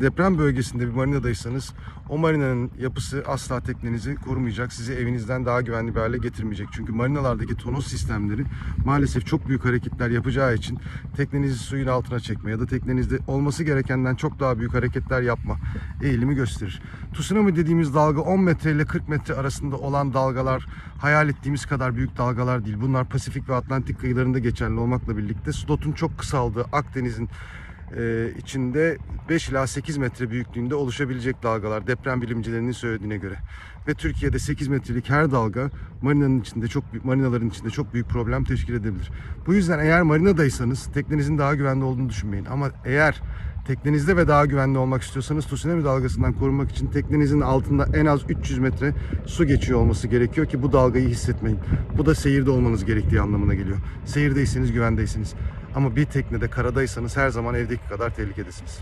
Deprem bölgesinde bir marinadaysanız o marinanın yapısı asla teknenizi korumayacak. Sizi evinizden daha güvenli bir hale getirmeyecek. Çünkü marinalardaki tonos sistemleri maalesef çok büyük hareketler yapacağı için teknenizi suyun altına çekme ya da teknenizde olması gerekenden çok daha büyük hareketler yapma eğilimi gösterir. Tsunami dediğimiz dalga 10 metre ile 40 metre arasında olan dalgalar hayal ettiğimiz kadar büyük dalgalar değil. Bunlar Pasifik ve Atlantik kıyılarında geçerli olmakla birlikte slotun çok kısaldığı Akdeniz'in e, içinde 5 ila 8 metre büyüklüğünde oluşabilecek dalgalar deprem bilimcilerinin söylediğine göre. Ve Türkiye'de 8 metrelik her dalga marinanın içinde çok marinaların içinde çok büyük problem teşkil edebilir. Bu yüzden eğer marinadaysanız teknenizin daha güvenli olduğunu düşünmeyin. Ama eğer teknenizde ve daha güvenli olmak istiyorsanız tsunami dalgasından korunmak için teknenizin altında en az 300 metre su geçiyor olması gerekiyor ki bu dalgayı hissetmeyin. Bu da seyirde olmanız gerektiği anlamına geliyor. Seyirdeyseniz güvendeysiniz. Ama bir teknede karadaysanız her zaman evdeki kadar tehlikedesiniz.